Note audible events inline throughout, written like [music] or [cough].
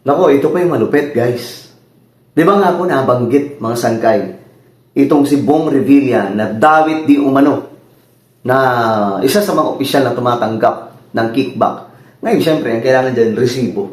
Nako, ito pa yung malupit, guys. Di ba nga po nabanggit, mga sangkay, itong si Bong Revilla na David di umano na isa sa mga opisyal na tumatanggap ng kickback. Ngayon, syempre, ang kailangan dyan, resibo.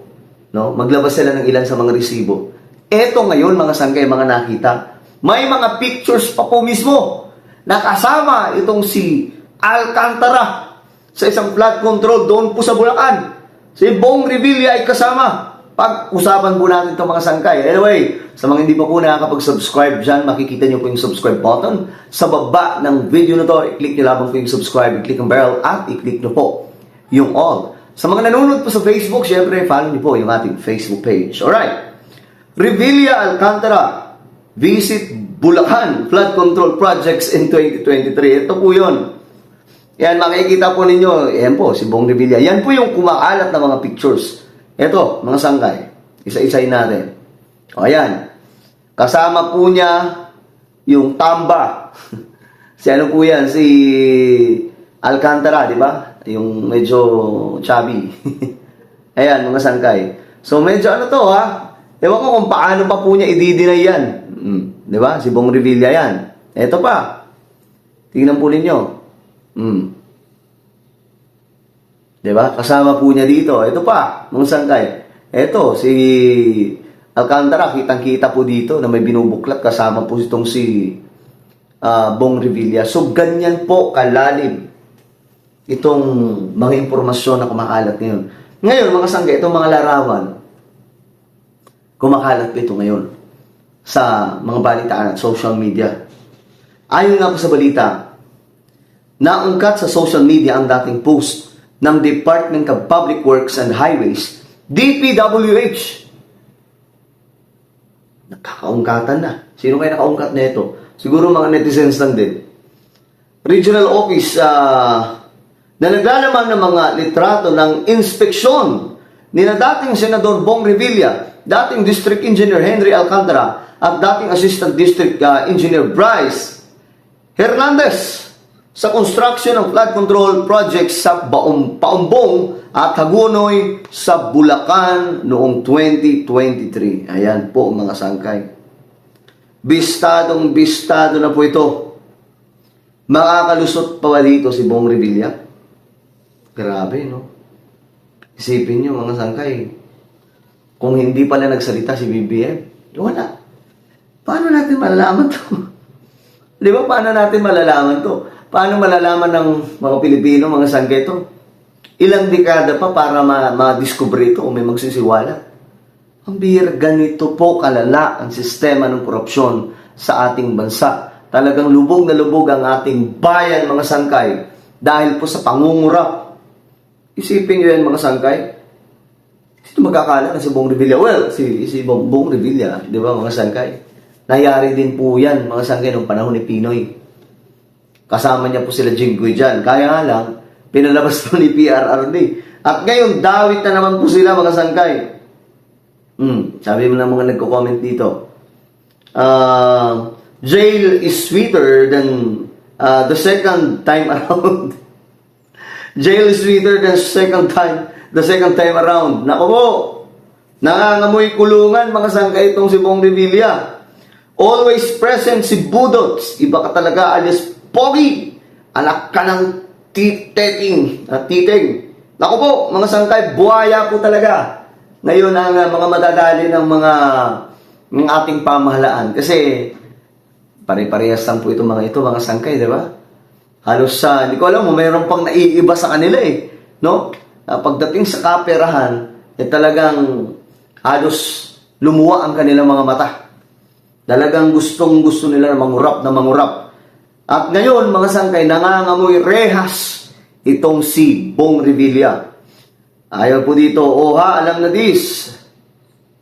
No? Maglabas sila ng ilan sa mga resibo. Eto ngayon, mga sangkay, mga nakita, may mga pictures pa po mismo na kasama itong si Alcantara sa isang flood control doon po sa Bulacan. Si Bong Revilla ay kasama. Pag-usapan po natin itong mga sangkay. Anyway, sa mga hindi pa po nakakapag-subscribe dyan, makikita nyo po yung subscribe button. Sa baba ng video na to, i-click nyo lamang po yung subscribe, i-click ang bell, at i-click nyo po yung all. Sa mga nanonood po sa Facebook, syempre, follow nyo po yung ating Facebook page. Alright. Revilla Alcantara, visit Bulacan Flood Control Projects in 2023. Ito po yun. Yan, makikita po ninyo, yan po, si Bong Revilla. Yan po yung kumakalat na mga pictures. Ito, mga sangkay. Isa-isayin natin. O, ayan. Kasama po niya yung tamba. [laughs] si ano po yan? Si Alcantara, di ba? Yung medyo chubby. [laughs] ayan, mga sangkay. So, medyo ano to, ha? Ewan ko kung paano pa po niya i-deny yan. Mm, di ba? Si Bong Revilla yan. Ito pa. Tingnan po ninyo. Mm. Di ba? Kasama po niya dito. Ito pa, mga sangkay. Ito, si Alcantara, kitang-kita po dito na may binubuklat kasama po itong si ah, Bong Revilla. So, ganyan po kalalim itong mga impormasyon na kumakalat ngayon. Ngayon, mga sangkay, itong mga larawan, kumakalat ito ngayon sa mga balitaan at social media. Ayon nga po sa balita, naungkat sa social media ang dating post ng Department of Public Works and Highways, DPWH. Nakakaungkatan na. Sino kaya nakaungkat na ito? Siguro mga netizens lang din. Regional Office ah, na naglalaman ng mga litrato ng inspeksyon ni na dating Senador Bong Revilla, dating District Engineer Henry Alcantara, at dating Assistant District ah, Engineer Bryce Hernandez sa construction ng flood control project sa Baum, Paumbong at Hagunoy sa Bulacan noong 2023. Ayan po mga sangkay. Bistadong bistado na po ito. Makakalusot pa ba dito si Bong Revilla? Grabe, no? Isipin nyo mga sangkay. Kung hindi pala nagsalita si BBM, wala. Paano natin malalaman to? [laughs] Di ba paano natin malalaman to? Paano malalaman ng mga Pilipino, mga sangkay to? Ilang dekada pa para ma- ma-discover ito o may magsisiwala? Ang bihira, ganito po kalala ang sistema ng korupsyon sa ating bansa. Talagang lubog na lubog ang ating bayan, mga sangkay, dahil po sa pangungurap. Isipin nyo yan, mga sangkay. Sino magkakala na si Bong Revilla? Well, si, si Bong, Bong Revilla, di ba, mga sangkay? Nangyari din po yan, mga sangkay, noong panahon ni Pinoy. Kasama niya po sila Jinggoy dyan. Kaya nga lang, pinalabas po ni PRRD. At ngayon, dawit na naman po sila, mga sangkay. Hmm, sabi mo na mga nagko-comment dito. Uh, jail is sweeter than uh, the second time [laughs] around. jail is sweeter than second time, the second time around. Nako po, nangangamoy kulungan mga sangkay itong si Bong Revilla. Always present si Budots. Iba ka talaga alias Pogi. Anak ka ng titeting. Uh, titing. Nako po, mga sangkay, buhaya po talaga. Ngayon ang uh, mga madadali ng mga ng ating pamahalaan. Kasi pare-parehas lang po itong mga ito, mga sangkay, di ba? Halos sa, hindi ko alam mayroon pang naiiba sa kanila eh. No? Ah, pagdating sa kaperahan, eh talagang halos lumuwa ang kanilang mga mata. Talagang gustong gusto nila na mangurap na mangurap. At ngayon, mga sangkay, nangangamoy rehas itong si Bong Revilla. Ayaw po dito, oha, alam na this.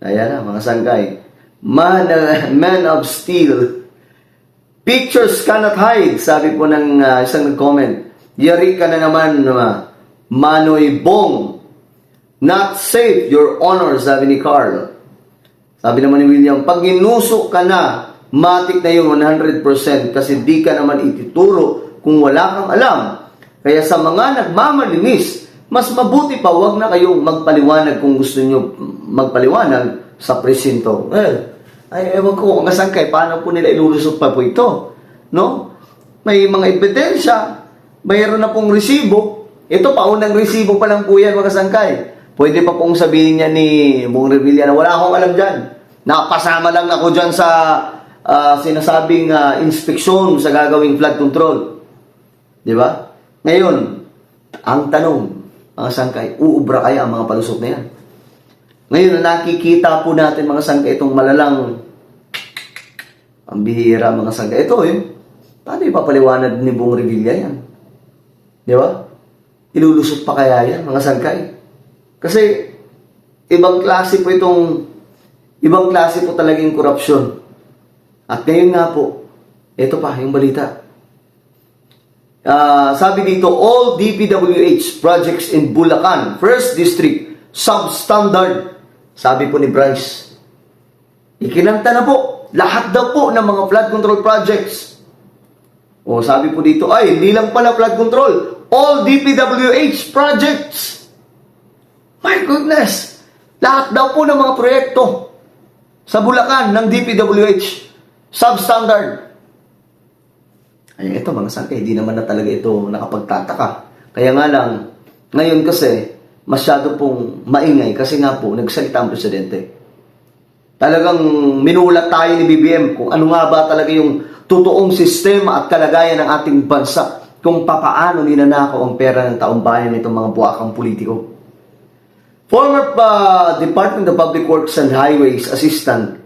Ayan na, mga sangkay. Man, uh, man of steel. Pictures cannot hide, sabi po ng uh, isang nag-comment. Yari ka na naman, uh, Manoy Bong. Not safe, your honor, sabi ni Carl. Sabi naman ni William, pag inusok ka na, matik na yun 100% kasi di ka naman ituturo kung wala kang alam. Kaya sa mga nagmamalinis mas mabuti pa, wag na kayong magpaliwanag kung gusto nyo magpaliwanag sa presinto. Well, ay ewan ko kung saan kayo, paano po nila ilulusot pa po ito. No? May mga ebidensya, mayroon na pong resibo. Ito, paunang resibo pa lang po yan, mga sangkay. Pwede pa pong sabihin niya ni Bong Revilla na wala akong alam dyan. Nakapasama lang ako dyan sa ah, sinasabing ah, inspeksyon sa gagawing flood control. Di ba? Ngayon, ang tanong, mga sangkay, uubra kaya ang mga palusot na yan? Ngayon, na nakikita po natin mga sangkay itong malalang ang bihira mga sangkay. Ito eh, paano ipapaliwanag ni Bong Revilla yan? Di ba? Ilulusot pa kaya yan, mga sangkay? Kasi, ibang klase po itong, ibang klase po talagang korupsyon. At ngayon nga po, ito pa, yung balita. Ah, sabi dito, all DPWH projects in Bulacan, First District, substandard. Sabi po ni Bryce. Ikinanta na po, lahat daw po ng mga flood control projects. O sabi po dito, ay, hindi lang pala flood control, all DPWH projects. My goodness! Lahat daw po ng mga proyekto sa Bulacan ng DPWH, substandard. Ay, ito mga sangkay, hindi naman na talaga ito nakapagtataka. Kaya nga lang, ngayon kasi, masyado pong maingay kasi nga po, nagsalita ang presidente. Talagang minulat tayo ni BBM kung ano nga ba talaga yung totoong sistema at kalagayan ng ating bansa kung papaano ninanakaw ang pera ng taong bayan nitong mga buwakang politiko. Former uh, Department of Public Works and Highways Assistant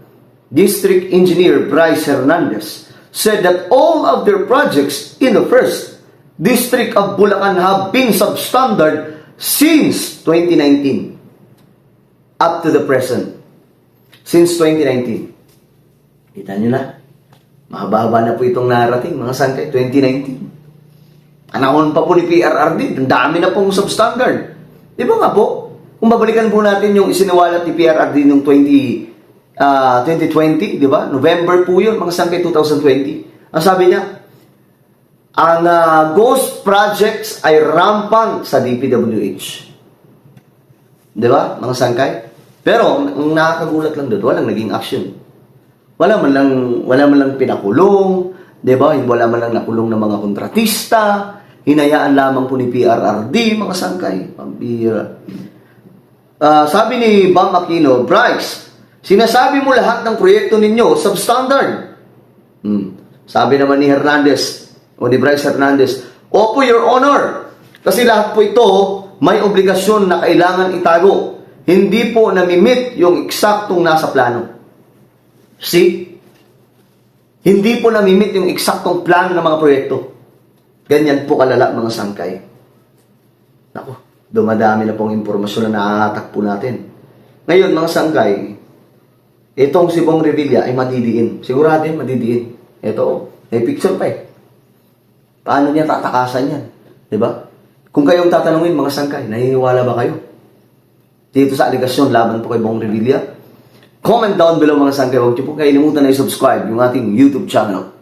District Engineer Bryce Hernandez said that all of their projects in the first district of Bulacan have been substandard since 2019 up to the present. Since 2019. Kita nyo na. Mahaba-haba na po itong narating, mga sangkay, 2019. Panahon pa po ni PRRD, ang dami na pong substandard. Di ba nga po? Kung babalikan po natin yung isiniwalat ni PRRD noong 20, ah, 2020, di ba? November po yun, mga sangkay 2020. Ang sabi niya, ang ah, ghost projects ay rampant sa DPWH. Di ba, mga sangkay? Pero, ang nakakagulat lang doon, walang naging action. Wala man lang, wala man lang pinakulong, di ba? Wala man lang nakulong ng mga kontratista, hinayaan lamang po ni PRRD, mga sangkay, pambira. Ah, sabi ni Bam Aquino, Bryce, sinasabi mo lahat ng proyekto ninyo substandard. Hmm. Sabi naman ni Hernandez, o ni Bryce Hernandez, Opo, Your Honor, kasi lahat po ito may obligasyon na kailangan itago. Hindi po namimit yung eksaktong nasa plano. See? Hindi po namimit yung eksaktong plano ng mga proyekto. Ganyan po kalala mga sangkay. Nako, dumadami na pong impormasyon na naahatak po natin. Ngayon, mga sangkay, itong si Bong Revilla ay madidiin. Sigurado yan, madidiin. Ito, oh, may picture pa eh. Paano niya tatakasan yan? Ba? Kung kayong tatanungin, mga sangkay, naniniwala ba kayo? Dito sa aligasyon, laban po kay Bong Revilla. Comment down below mga sangkay. Huwag niyo po kalimutan na i-subscribe yung ating YouTube channel.